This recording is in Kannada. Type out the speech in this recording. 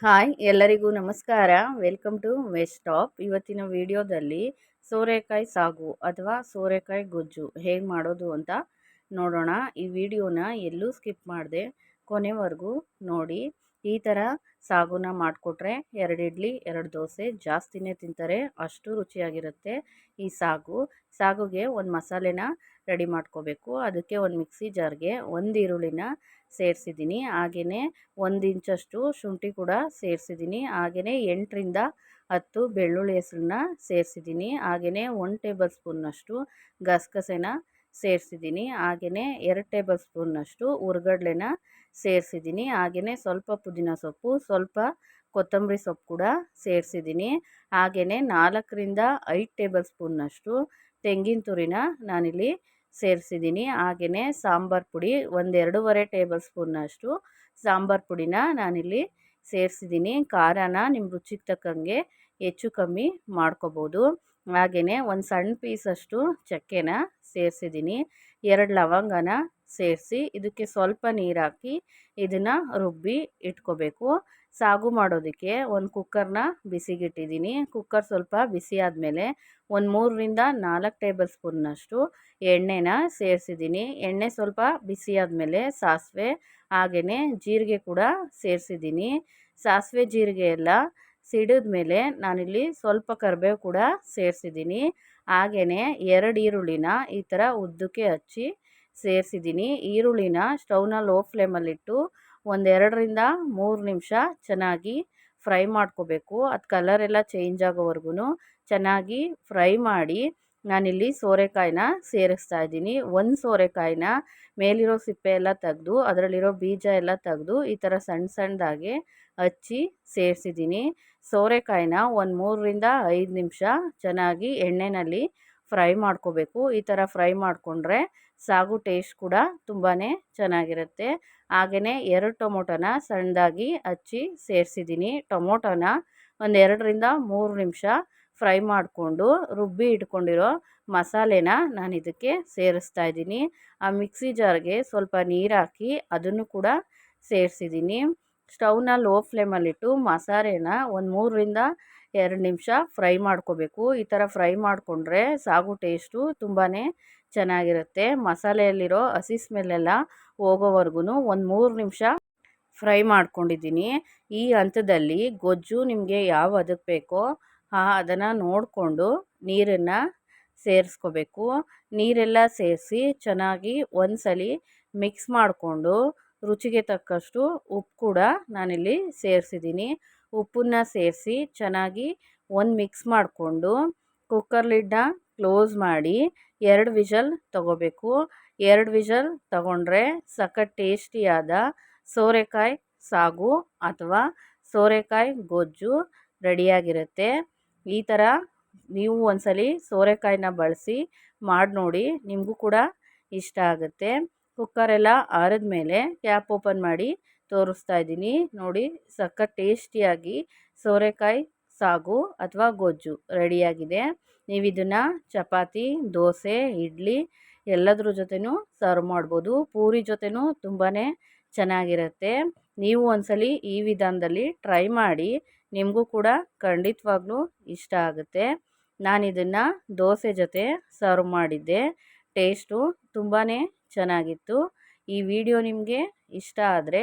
ಹಾಯ್, ಎಲ್ಲರಿಗೂ ನಮಸ್ಕಾರ. ವೆಲ್ಕಮ್ ಟು ವೆಸ್ಟ್ ಟಾಪ್ ಇವತ್ತಿನ ವಿಡಿಯೋದಲ್ಲಿ ಸೋರೆಕಾಯಿ ಸಾಗು ಅಥವಾ ಸೋರೆಕಾಯಿ ಗೊಜ್ಜು ಹೇಗೆ ಮಾಡೋದು ಅಂತ ನೋಡೋಣ. ಈ ವಿಡಿಯೋನ ಎಲ್ಲೂ ಸ್ಕಿಪ್ ಮಾಡಿದೆ ಕೊನೆವರೆಗೂ ನೋಡಿ. ಈ ಥರ ಸಾಗುನ ಮಾಡಿಕೊಟ್ರೆ ಎರಡು ಇಡ್ಲಿ, ಎರಡು ದೋಸೆ ಜಾಸ್ತಿನೇ ತಿಂತಾರೆ. ಅಷ್ಟು ರುಚಿಯಾಗಿರುತ್ತೆ ಈ ಸಾಗು. ಸಾಗುಗೆ ಒಂದು ಮಸಾಲೆನ ರೆಡಿ ಮಾಡ್ಕೋಬೇಕು. ಅದಕ್ಕೆ ಒಂದು ಮಿಕ್ಸಿ ಜಾರ್ಗೆ ಒಂದು ಈರುಳ್ಳಿನ ಸೇರಿಸಿದ್ದೀನಿ. ಹಾಗೆಯೇ ಒಂದು ಇಂಚಷ್ಟು ಶುಂಠಿ ಕೂಡ ಸೇರಿಸಿದ್ದೀನಿ. ಹಾಗೆಯೇ ಎಂಟರಿಂದ ಹತ್ತು ಬೆಳ್ಳುಳ್ಳಿ ಹೆಸರನ್ನ ಸೇರಿಸಿದ್ದೀನಿ. ಹಾಗೆಯೇ ಒನ್ ಟೇಬಲ್ ಸ್ಪೂನ್ನಷ್ಟು ಗಸಗಸೆನ ಸೇರಿಸಿದ್ದೀನಿ. ಹಾಗೆಯೇ ಎರಡು ಟೇಬಲ್ ಸ್ಪೂನ್ನಷ್ಟು ಹುರ್ಗಡ್ಲೆನ ಸೇರಿಸಿದ್ದೀನಿ. ಹಾಗೆಯೇ ಸ್ವಲ್ಪ ಪುದೀನ ಸೊಪ್ಪು, ಸ್ವಲ್ಪ ಕೊತ್ತಂಬರಿ ಸೊಪ್ಪು ಕೂಡ ಸೇರಿಸಿದ್ದೀನಿ. ಹಾಗೆಯೇ ನಾಲ್ಕರಿಂದ ಐದು ಟೇಬಲ್ ಸ್ಪೂನ್ನಷ್ಟು ತೆಂಗಿನ ತುರಿನ ನಾನಿಲ್ಲಿ ಸೇರಿಸಿದ್ದೀನಿ. ಹಾಗೆಯೇ ಸಾಂಬಾರು ಪುಡಿ ಒಂದು ಎರಡೂವರೆ ಟೇಬಲ್ ಸ್ಪೂನ್ನಷ್ಟು ಸಾಂಬಾರು ಪುಡಿನ ನಾನಿಲ್ಲಿ ಸೇರಿಸಿದ್ದೀನಿ. ಖಾರನ ನಿಮ್ಮ ರುಚಿಗೆ ತಕ್ಕಂಗೆ ಹೆಚ್ಚು ಕಮ್ಮಿ ಮಾಡ್ಕೋಬೋದು. ಹಾಗೆಯೇ ಒಂದು ಸಣ್ಣ ಪೀಸಷ್ಟು ಚಕ್ಕೆನ ಸೇರಿಸಿದ್ದೀನಿ. ಎರಡು ಲವಂಗನ ಸೇರಿಸಿ, ಇದಕ್ಕೆ ಸ್ವಲ್ಪ ನೀರು ಹಾಕಿ ಇದನ್ನು ರುಬ್ಬಿ ಇಟ್ಕೋಬೇಕು. ಸಾಗು ಮಾಡೋದಕ್ಕೆ ಒಂದು ಕುಕ್ಕರ್ನ ಬಿಸಿಗಿಟ್ಟಿದ್ದೀನಿ. ಕುಕ್ಕರ್ ಸ್ವಲ್ಪ ಬಿಸಿ ಆದಮೇಲೆ ಒಂದು ಮೂರರಿಂದ ನಾಲ್ಕು ಟೇಬಲ್ ಸ್ಪೂನ್ನಷ್ಟು ಎಣ್ಣೆನ ಸೇರಿಸಿದ್ದೀನಿ. ಎಣ್ಣೆ ಸ್ವಲ್ಪ ಬಿಸಿ ಆದಮೇಲೆ ಸಾಸಿವೆ ಹಾಗೆಯೇ ಜೀರಿಗೆ ಕೂಡ ಸೇರಿಸಿದ್ದೀನಿ. ಸಾಸಿವೆ, ಜೀರಿಗೆ ಎಲ್ಲ ಸಿಡಿದ್ಮೇಲೆ ನಾನಿಲ್ಲಿ ಸ್ವಲ್ಪ ಕರಿಬೇವು ಕೂಡ ಸೇರಿಸಿದ್ದೀನಿ. ಹಾಗೆಯೇ ಎರಡು ಈರುಳ್ಳಿನ ಈ ಥರ ಉದ್ದಕ್ಕೆ ಹಚ್ಚಿ ಸೇರಿಸಿದ್ದೀನಿ. ಈರುಳ್ಳಿನ ಸ್ಟವ್ನ ಲೋ ಫ್ಲೇಮಲ್ಲಿಟ್ಟು ಒಂದೆರಡರಿಂದ ಮೂರು ನಿಮಿಷ ಚೆನ್ನಾಗಿ ಫ್ರೈ ಮಾಡ್ಕೋಬೇಕು. ಅದು ಕಲರ್ ಎಲ್ಲ ಚೇಂಜ್ ಆಗೋವರೆಗೂ ಚೆನ್ನಾಗಿ ಫ್ರೈ ಮಾಡಿ ನಾನಿಲ್ಲಿ ಸೋರೆಕಾಯಿನ ಸೇರಿಸ್ತಾ ಇದ್ದೀನಿ. ಒಂದು ಸೋರೆಕಾಯಿನ ಮೇಲಿರೋ ಸಿಪ್ಪೆ ಎಲ್ಲ ತೆಗೆದು, ಅದರಲ್ಲಿರೋ ಬೀಜ ಎಲ್ಲ ತೆಗೆದು ಈ ಥರ ಸಣ್ಣ ಸಣ್ಣದಾಗಿ ಹಚ್ಚಿ ಸೇರಿಸಿದ್ದೀನಿ. ಸೋರೆಕಾಯಿನ ಒಂದು ಮೂರರಿಂದ ಐದು ನಿಮಿಷ ಚೆನ್ನಾಗಿ ಎಣ್ಣೆಯಲ್ಲಿ ಫ್ರೈ ಮಾಡ್ಕೋಬೇಕು. ಈ ಥರ ಫ್ರೈ ಮಾಡಿಕೊಂಡ್ರೆ ಸಾಗು ಟೇಸ್ಟ್ ಕೂಡ ತುಂಬಾ ಚೆನ್ನಾಗಿರುತ್ತೆ. ಹಾಗೆಯೇ ಎರಡು ಟೊಮೊಟೊನ ಸಣ್ಣದಾಗಿ ಹಚ್ಚಿ ಸೇರಿಸಿದ್ದೀನಿ. ಟೊಮೊಟೊನ ಒಂದು ಎರಡರಿಂದ ಮೂರು ನಿಮಿಷ ಫ್ರೈ ಮಾಡಿಕೊಂಡು ರುಬ್ಬಿ ಇಟ್ಕೊಂಡಿರೋ ಮಸಾಲೆನ ನಾನು ಇದಕ್ಕೆ ಸೇರಿಸ್ತಾ ಇದ್ದೀನಿ. ಆ ಮಿಕ್ಸಿ ಜಾರ್ಗೆ ಸ್ವಲ್ಪ ನೀರು ಹಾಕಿ ಅದನ್ನು ಕೂಡ ಸೇರಿಸಿದ್ದೀನಿ. ಸ್ಟವ್ನ ಲೋ ಫ್ಲೇಮಲ್ಲಿಟ್ಟು ಮಸಾಲೆನ ಒಂದು ಮೂರರಿಂದ ಎರಡು ನಿಮಿಷ ಫ್ರೈ ಮಾಡ್ಕೋಬೇಕು. ಈ ಥರ ಫ್ರೈ ಮಾಡಿಕೊಂಡ್ರೆ ಸಾಗು ಟೇಸ್ಟು ತುಂಬಾ ಚೆನ್ನಾಗಿರುತ್ತೆ. ಮಸಾಲೆಯಲ್ಲಿರೋ ಹಸಿ ಸ್ಮೆಲ್ಲೆಲ್ಲ ಹೋಗೋವರೆಗೂ ಒಂದು ಮೂರು ನಿಮಿಷ ಫ್ರೈ ಮಾಡ್ಕೊಂಡಿದ್ದೀನಿ. ಈ ಹಂತದಲ್ಲಿ ಗೊಜ್ಜು ನಿಮಗೆ ಯಾವ ಅದಕ್ಕೆ ಬೇಕೋ ಆ ಅದನ್ನು ನೋಡಿಕೊಂಡು ನೀರನ್ನು ಸೇರಿಸ್ಕೋಬೇಕು. ನೀರೆಲ್ಲ ಸೇರಿಸಿ ಚೆನ್ನಾಗಿ ಒಂದ್ಸಲಿ ಮಿಕ್ಸ್ ಮಾಡಿಕೊಂಡು ರುಚಿಗೆ ತಕ್ಕಷ್ಟು ಉಪ್ಪು ಕೂಡ ನಾನಿಲ್ಲಿ ಸೇರಿಸಿದ್ದೀನಿ. ಉಪ್ಪನ್ನ ಸೇರಿಸಿ ಚೆನ್ನಾಗಿ ಒಂದು ಮಿಕ್ಸ್ ಮಾಡಿಕೊಂಡು ಕುಕ್ಕರ್ ಲಿಡ್ನ ಕ್ಲೋಸ್ ಮಾಡಿ ಎರಡು ವಿಷಲ್ ತಗೋಬೇಕು. ಎರಡು ವಿಷಲ್ ತಗೊಂಡ್ರೆ ಸಖತ್ ಟೇಸ್ಟಿಯಾದ ಸೋರೆಕಾಯಿ ಸಾಗು ಅಥವಾ ಸೋರೆಕಾಯಿ ಗೊಜ್ಜು ರೆಡಿಯಾಗಿರುತ್ತೆ. ಈ ಥರ ನೀವು ಒಂದ್ಸಲಿ ಸೋರೆಕಾಯಿನ ಬಳಸಿ ಮಾಡಿ ನೋಡಿ ನಿಮಗೂ ಕೂಡ ಇಷ್ಟ ಆಗುತ್ತೆ. ಕುಕ್ಕರೆಲ್ಲ ಆರಿದ ಮೇಲೆ ಕ್ಯಾಪ್ ಓಪನ್ ಮಾಡಿ ತೋರಿಸ್ತಾ ಇದ್ದೀನಿ. ನೋಡಿ, ಸಖತ್ ಟೇಸ್ಟಿಯಾಗಿ ಸೋರೆಕಾಯಿ, ಸಾಗು ಅಥವಾ ಗೊಜ್ಜು ರೆಡಿಯಾಗಿದೆ. ನೀವು ಇದನ್ನು ಚಪಾತಿ, ದೋಸೆ, ಇಡ್ಲಿ ಎಲ್ಲದ್ರ ಜೊತೆನೂ ಸರ್ವ್ ಮಾಡ್ಬೋದು. ಪೂರಿ ಜೊತೆನೂ ತುಂಬಾ ಚೆನ್ನಾಗಿರುತ್ತೆ. ನೀವು ಒಂದ್ಸಲಿ ಈ ವಿಧಾನದಲ್ಲಿ ಟ್ರೈ ಮಾಡಿ, ನಿಮಗೂ ಕೂಡ ಖಂಡಿತವಾಗ್ಲೂ ಇಷ್ಟ ಆಗುತ್ತೆ. ನಾನು ಇದನ್ನು ದೋಸೆ ಜೊತೆ ಸರ್ವ್ ಮಾಡಿದ್ದೆ. ಟೇಸ್ಟು ತುಂಬಾ ಚೆನ್ನಾಗಿತ್ತು. ಈ ವಿಡಿಯೋ ನಿಮಗೆ ಇಷ್ಟ ಆದರೆ